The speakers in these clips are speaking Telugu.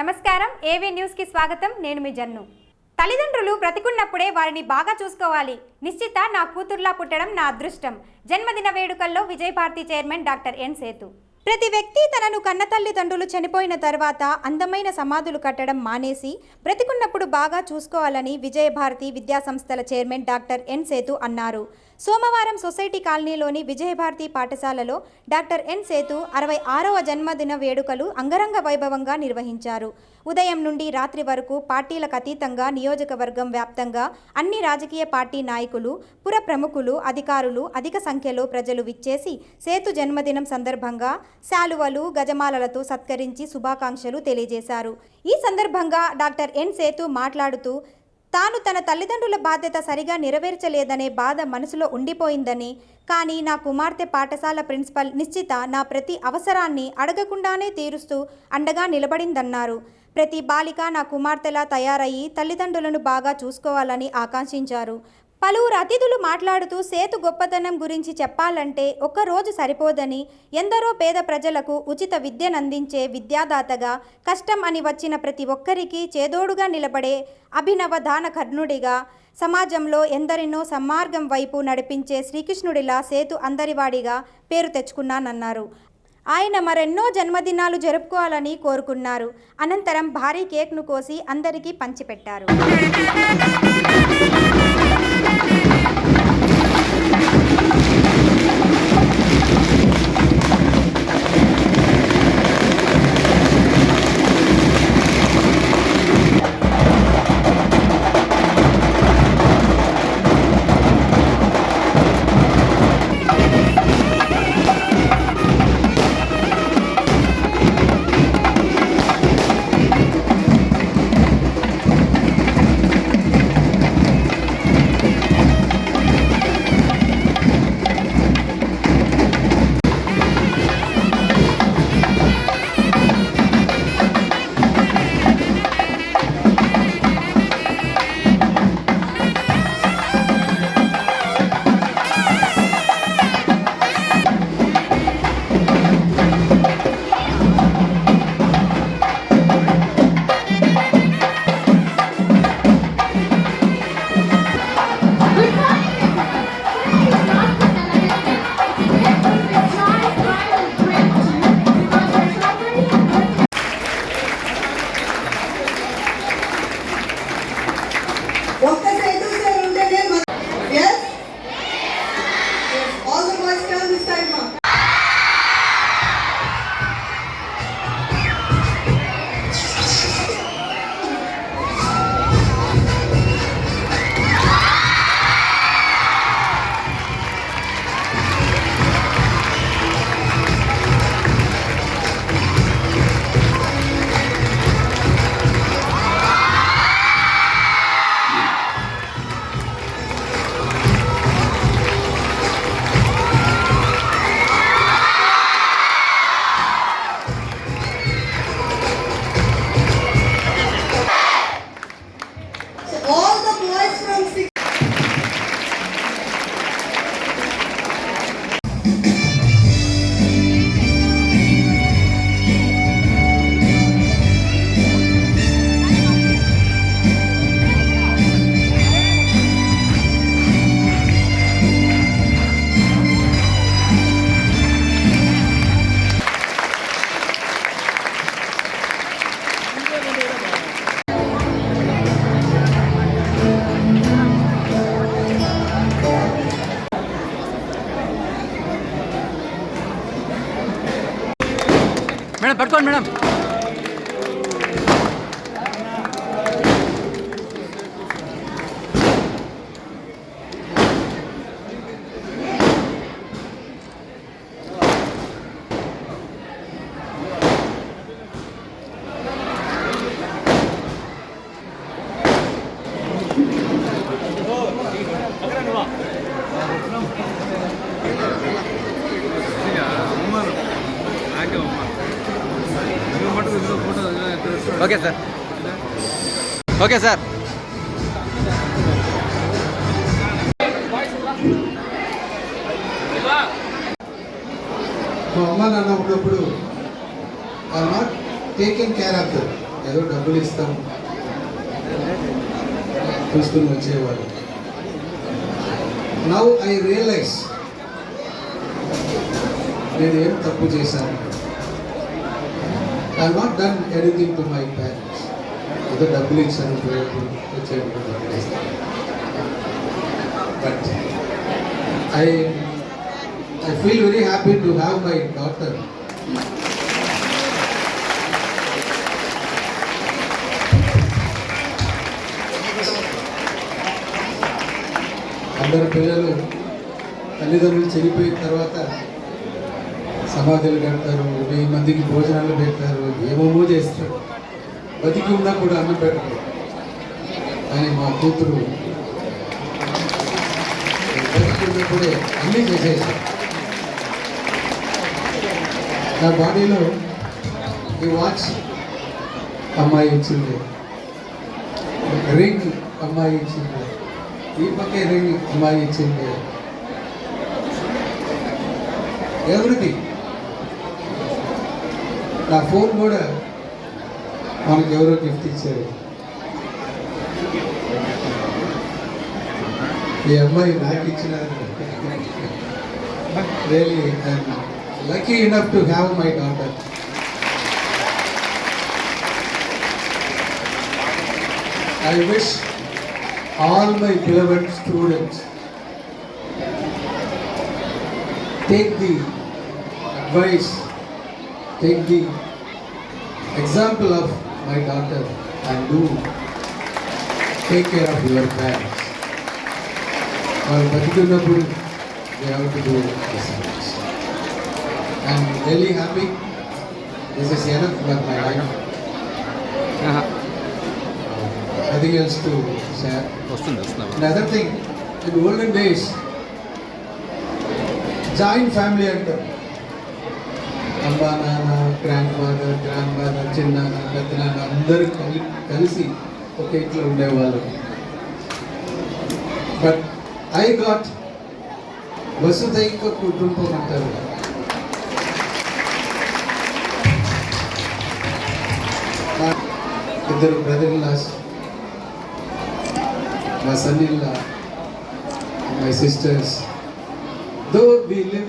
నమస్కారం ఏవీ న్యూస్కి స్వాగతం? నేను మీ జన్ను. తల్లిదండ్రులు బ్రతికున్నప్పుడే వారిని బాగా చూసుకోవాలి. నిశ్చిత నా కూతుర్లా పుట్టడం నా అదృష్టం. జన్మదిన వేడుకల్లో Vijayabharathi chairman doctor N Sethu. ప్రతి వ్యక్తి తనను కన్న తల్లిదండ్రులు చనిపోయిన తర్వాత అందమైన సమాధులు కట్టడం మానేసి బ్రతికున్నప్పుడు బాగా చూసుకోవాలని విజయభారతి విద్యాసంస్థల చైర్మన్ డాక్టర్ ఎన్ సేతు అన్నారు. సోమవారం సొసైటీ కాలనీలోని విజయభారతి పాఠశాలలో డాక్టర్ ఎన్ సేతు అరవై ఆరవ జన్మదిన వేడుకలు అంగరంగ వైభవంగా నిర్వహించారు. ఉదయం నుండి రాత్రి వరకు పార్టీలకు అతీతంగా నియోజకవర్గం వ్యాప్తంగా అన్ని రాజకీయ పార్టీ నాయకులు పుర ప్రముఖులు అధికారులు అధిక సంఖ్యలో ప్రజలు విచ్చేసి సేతు జన్మదినం సందర్భంగా శాలువలు గజమాలలతో సత్కరించి శుభాకాంక్షలు తెలియజేశారు. ఈ సందర్భంగా డాక్టర్ ఎన్ సేతు మాట్లాడుతూ తాను తన తల్లిదండ్రుల బాధ్యత సరిగా నెరవేర్చలేదనే బాధ మనసులో ఉండిపోయిందని కానీ నా కుమార్తె పాఠశాల ప్రిన్సిపల్ నిశ్చిత నా ప్రతి అవసరాన్ని అడగకుండానే తీరుస్తూ అండగా నిలబడిందన్నారు. ప్రతి బాలిక నా కుమార్తెలా తయారయ్యి తల్లిదండ్రులను బాగా చూసుకోవాలని ఆకాంక్షించారు. పలువురు అతిథులు మాట్లాడుతూ సేతు గొప్పతనం గురించి చెప్పాలంటే ఒక్కరోజు సరిపోదని ఎందరో పేద ప్రజలకు ఉచిత విద్యనందించే విద్యాదాతగా కష్టం అని వచ్చిన ప్రతి ఒక్కరికి చేదోడుగా నిలబడే అభినవ దాన కర్ణుడిగా సమాజంలో ఎందరినో సమ్మార్గం వైపు నడిపించే శ్రీకృష్ణుడిలా సేతు అందరివాడిగా పేరు తెచ్చుకున్నానన్నారు. ఆయన మరెన్నో జన్మదినాలు జరుపుకోవాలని కోరుకున్నారు. అనంతరం భారీ కేక్ను కోసి అందరికీ పంచిపెట్టారు. Thank you. మేడం పట్టుకోండి madam okay sir. Okay sir. మా అమ్మ నాన్న ఉన్నప్పుడు are not taking care of them ఏదో డబ్బులు ఇస్తాం. చూసుకుని వచ్చేవారు నౌ ఐ రియలైజ్ నేను ఏం తప్పు చేశాను. I not done anything to my parents ఏదో డబ్బులు ఇచ్చాను but I I feel very happy to have my daughter అందరు పిల్లలు తల్లిదండ్రులు చనిపోయిన తర్వాత సమాధులు కడతారు వెయ్యి మందికి భోజనాలు పెడతారు ఏమేమో చేస్తారు. బతికి ఉన్నా కూడా అన్నం పెట్టరు. కానీ మా కూతురు బతికి ఉన్నప్పుడే అన్నీ చేసేసారు నా బాడీలో ఈ వాచ్ అమ్మాయి ఇచ్చింది. రింగ్ అమ్మాయి ఇచ్చింది. ఈ పక్కే రింగ్ అమ్మాయి ఇచ్చింది. ఎవ్రీథింగ్ నా ఫోన్ కూడా మనకి ఎవరో గిఫ్ట్ ఇచ్చారు. ఈ అమ్మాయి నాకు ఇచ్చిన really lucky enough to have my daughter I wish all my beloved students take the advice take the example of my daughter and do take care of your parents. వాళ్ళు బతికున్నప్పుడు they have to do the service. I'm really happy. This is enough for my life. Nothing else to share. వస్తుంది వస్తుంది Another thing, in olden days, joint family అంటారు అమ్మా నాన్న గ్రాండ్ ఫాదర్ గ్రాండ్ ఫాదర్ చిన్నాన్న పెద్ద నాన్న అందరూ కలి కలిసి ఒక ఇంట్లో ఉండేవాళ్ళు బట్ ఐ గాట్ వసుదైక కుటుంబం అంటారు ఇద్దరు brother laws my son-in-law, my sisters. Though we live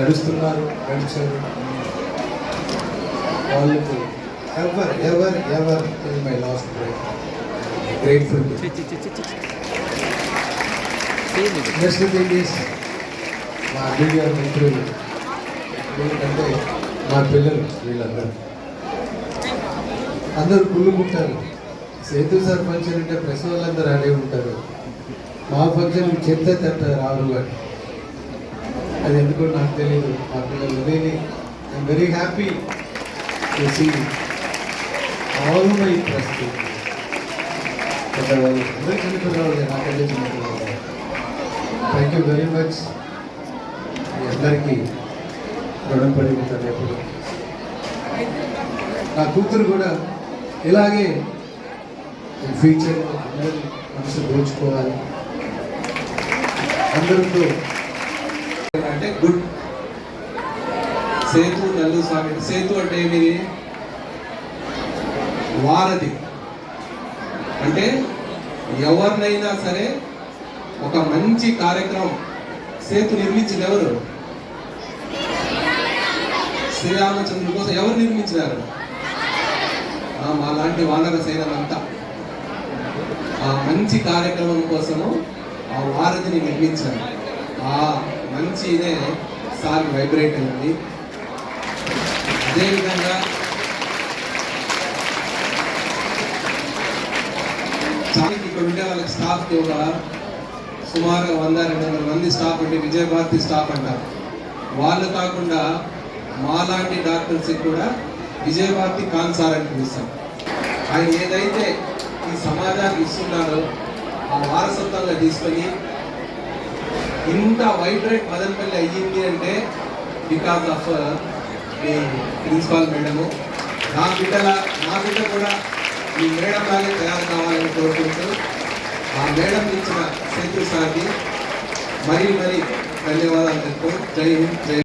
నడుస్తున్నారు నడిచారు వాళ్ళకు ever ever ever in my last grateful next thing is మా అడ్డి గారి మిత్రులు. ఎందుకంటే మా పిల్లలు వీళ్ళందరూ. అందరూ కుళ్ళుకుంటారు సేతు సార్ ఫంక్షన్ అంటే ప్రెస్ వాళ్ళందరూ ఉంటారు. మా ఫంక్షన్ చెప్తే తట్ట రారు అని. అది ఎందుకో నాకు తెలియదు మా పిల్లలు really I'm very happy to see all my press పెద్దవాళ్ళు అందరూ చనిపోయిన నాకంటే చిన్నపిల్లలు థ్యాంక్ యూ వెరీ మచ్ మీ అందరికీ రుణపడి ఉంటాను ఎప్పుడు నా కూతురు కూడా ఇలాగే ఫ్యూచర్ అందరి మనసు దోచుకోవాలి. అందరితో అంటే గుడ్. సేతు నల్లు స్వామి. సేతు అంటే ఏమిది? వారధి. అంటే ఎవరినైనా సరే ఒక మంచి కార్యక్రమం. సేతు నిర్మించింది ఎవరు? శ్రీరామచంద్రుడి కోసం ఎవరు నిర్మించినారు? మా లాంటి వానర సైన్యమంతా ఆ మంచి కార్యక్రమం కోసము ఆ వారధిని నిర్మించారు. ఆ మంచి ఇదే సార్ వైబ్రేట్ అయింది. అదేవిధంగా చాలా ఇక్కడ ఉండే వాళ్ళకి స్టాఫ్కి ఒక సుమారుగా వంద రెండు వందల మంది స్టాఫ్ ఉంటే విజయభారతి స్టాఫ్ అంటారు. వాళ్ళు కాకుండా మాలాంటి డాక్టర్స్కి కూడా విజయభారతి కాన్సార్ అని పిలుస్తాం ఆయన ఏదైతే ఈ సమాజానికి ఇస్తున్నారో ఆ వారసత్వంగా తీసుకొని ఇంత వైబ్రెంట్ మదనపల్లి అయ్యింది అంటే బికాస్ ఆఫ్ మీ ప్రిన్సిపాల్ మేడము నా బిడ్డల నా బిడ్డ కూడా ఈ మేడం లాగే తయారు కావాలని కోరుకుంటూ ఆ మేడం ఇచ్చిన సెంటు సార్కి. మరీ మరీ ధన్యవాదాలు చెప్తూ జై హింద్ జై